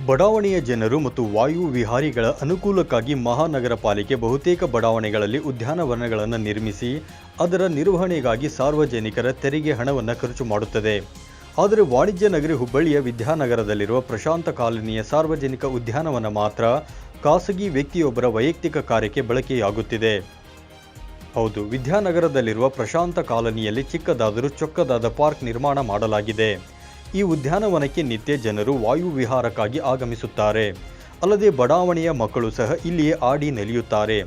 ಬಡಾವಣೆಯ ಜನರು ಮತ್ತು ವಾಯು ವಿಹಾರಿಗಳ ಅನುಕೂಲಕ್ಕಾಗಿ ಮಹಾನಗರ ಪಾಲಿಕೆ ಬಹುತೇಕ ಬಡಾವಣೆಗಳಲ್ಲಿ ಉದ್ಯಾನವನಗಳನ್ನು ನಿರ್ಮಿಸಿ, ಅದರ ನಿರ್ವಹಣೆಗಾಗಿ ಸಾರ್ವಜನಿಕರ ತೆರಿಗೆ ಹಣವನ್ನು ಖರ್ಚು ಮಾಡುತ್ತದೆ. ಆದರೆ ವಾಣಿಜ್ಯ ನಗರಿ ಹುಬ್ಬಳ್ಳಿಯ ವಿದ್ಯಾನಗರದಲ್ಲಿರುವ ಪ್ರಶಾಂತ ಕಾಲನಿಯ ಸಾರ್ವಜನಿಕ ಉದ್ಯಾನವನ ಮಾತ್ರ ಖಾಸಗಿ ವ್ಯಕ್ತಿಯೊಬ್ಬರ ವೈಯಕ್ತಿಕ ಕಾರ್ಯಕ್ಕೆ ಬಳಕೆಯಾಗುತ್ತಿದೆ. ಹೌದು, ವಿದ್ಯಾನಗರದಲ್ಲಿರುವ ಪ್ರಶಾಂತ ಕಾಲನಿಯಲ್ಲಿ ಚಿಕ್ಕದಾದರೂ ಚೊಕ್ಕದಾದ ಪಾರ್ಕ್ ನಿರ್ಮಾಣ ಮಾಡಲಾಗಿದೆ. ಈ ಉದ್ಯಾನವನಕ್ಕೆ ನಿತ್ಯ ಜನರು ವಾಯುವಿಹಾರಕ್ಕಾಗಿ ಆಗಮಿಸುತ್ತಾರೆ. ಅಲ್ಲದೆ ಬಡಾವಣೆಯ ಮಕ್ಕಳು ಸಹ ಇಲ್ಲಿಯೇ ಆಡಿ ನೆಲೆಯುತ್ತಾರೆ.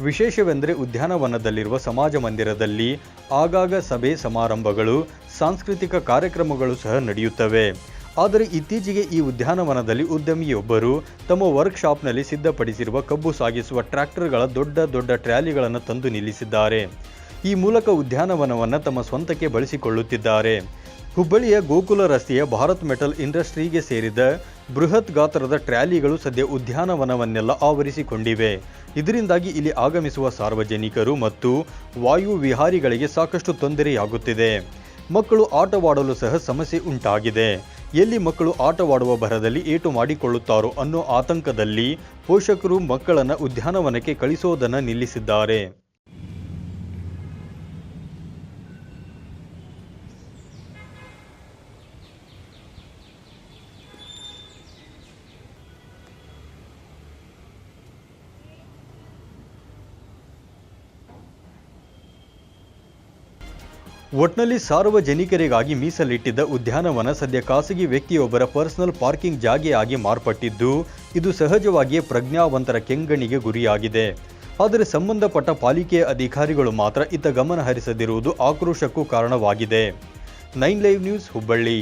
ವಿಶೇಷವೆಂದರೆ ಉದ್ಯಾನವನದಲ್ಲಿರುವ ಸಮಾಜ ಮಂದಿರದಲ್ಲಿ ಆಗಾಗ ಸಭೆ ಸಮಾರಂಭಗಳು, ಸಾಂಸ್ಕೃತಿಕ ಕಾರ್ಯಕ್ರಮಗಳು ಸಹ ನಡೆಯುತ್ತವೆ. ಆದರೆ ಇತ್ತೀಚೆಗೆ ಈ ಉದ್ಯಾನವನದಲ್ಲಿ ಉದ್ಯಮಿಯೊಬ್ಬರು ತಮ್ಮ ವರ್ಕ್ಶಾಪ್ನಲ್ಲಿ ಸಿದ್ಧಪಡಿಸಿರುವ ಕಬ್ಬು ಸಾಗಿಸುವ ಟ್ರ್ಯಾಕ್ಟರ್ಗಳ ದೊಡ್ಡ ದೊಡ್ಡ ಟ್ರ್ಯಾಲಿಗಳನ್ನು ತಂದು ನಿಲ್ಲಿಸಿದ್ದಾರೆ. ಈ ಮೂಲಕ ಉದ್ಯಾನವನವನ್ನು ತಮ್ಮ ಸ್ವಂತಕ್ಕೆ ಬಳಸಿಕೊಳ್ಳುತ್ತಿದ್ದಾರೆ. ಹುಬ್ಬಳ್ಳಿಯ ಗೋಕುಲ ರಸ್ತೆಯ ಭಾರತ್ ಮೆಟಲ್ ಇಂಡಸ್ಟ್ರಿಗೆ ಸೇರಿದ ಬೃಹತ್ ಗಾತ್ರದ ಟ್ರ್ಯಾಲಿಗಳು ಸದ್ಯ ಉದ್ಯಾನವನವನ್ನೆಲ್ಲ ಆವರಿಸಿಕೊಂಡಿವೆ. ಇದರಿಂದಾಗಿ ಇಲ್ಲಿ ಆಗಮಿಸುವ ಸಾರ್ವಜನಿಕರು ಮತ್ತು ವಾಯು ವಿಹಾರಿಗಳಿಗೆ ಸಾಕಷ್ಟು ತೊಂದರೆಯಾಗುತ್ತಿದೆ. ಮಕ್ಕಳು ಆಟವಾಡಲು ಸಹ ಸಮಸ್ಯೆ ಉಂಟಾಗಿದೆ. ಎಲ್ಲಿ ಮಕ್ಕಳು ಆಟವಾಡುವ ಭರದಲ್ಲಿ ಏಟು ಮಾಡಿಕೊಳ್ಳುತ್ತಾರೋ ಅನ್ನೋ ಆತಂಕದಲ್ಲಿ ಪೋಷಕರು ಮಕ್ಕಳನ್ನು ಉದ್ಯಾನವನಕ್ಕೆ ಕಳಿಸೋದನ್ನು ನಿಲ್ಲಿಸಿದ್ದಾರೆ. ಒಟ್ನಲ್ಲಿ ಸಾರ್ವಜನಿಕರಿಗಾಗಿ ಮೀಸಲಿಟ್ಟಿದ್ದ ಉದ್ಯಾನವನ ಸದ್ಯ ಖಾಸಗಿ ವ್ಯಕ್ತಿಯೊಬ್ಬರ ಪರ್ಸನಲ್ ಪಾರ್ಕಿಂಗ್ ಜಾಗೆಯಾಗಿ ಮಾರ್ಪಟ್ಟಿದ್ದು, ಇದು ಸಹಜವಾಗಿಯೇ ಪ್ರಜ್ಞಾವಂತರ ಕೆಂಗಣಿಗೆ ಗುರಿಯಾಗಿದೆ. ಆದರೆ ಸಂಬಂಧಪಟ್ಟ ಪಾಲಿಕೆಯ ಅಧಿಕಾರಿಗಳು ಮಾತ್ರ ಇತ್ತ ಗಮನ ಹರಿಸದಿರುವುದು ಆಕ್ರೋಶಕ್ಕೂ ಕಾರಣವಾಗಿದೆ. Nine live news Hubballi.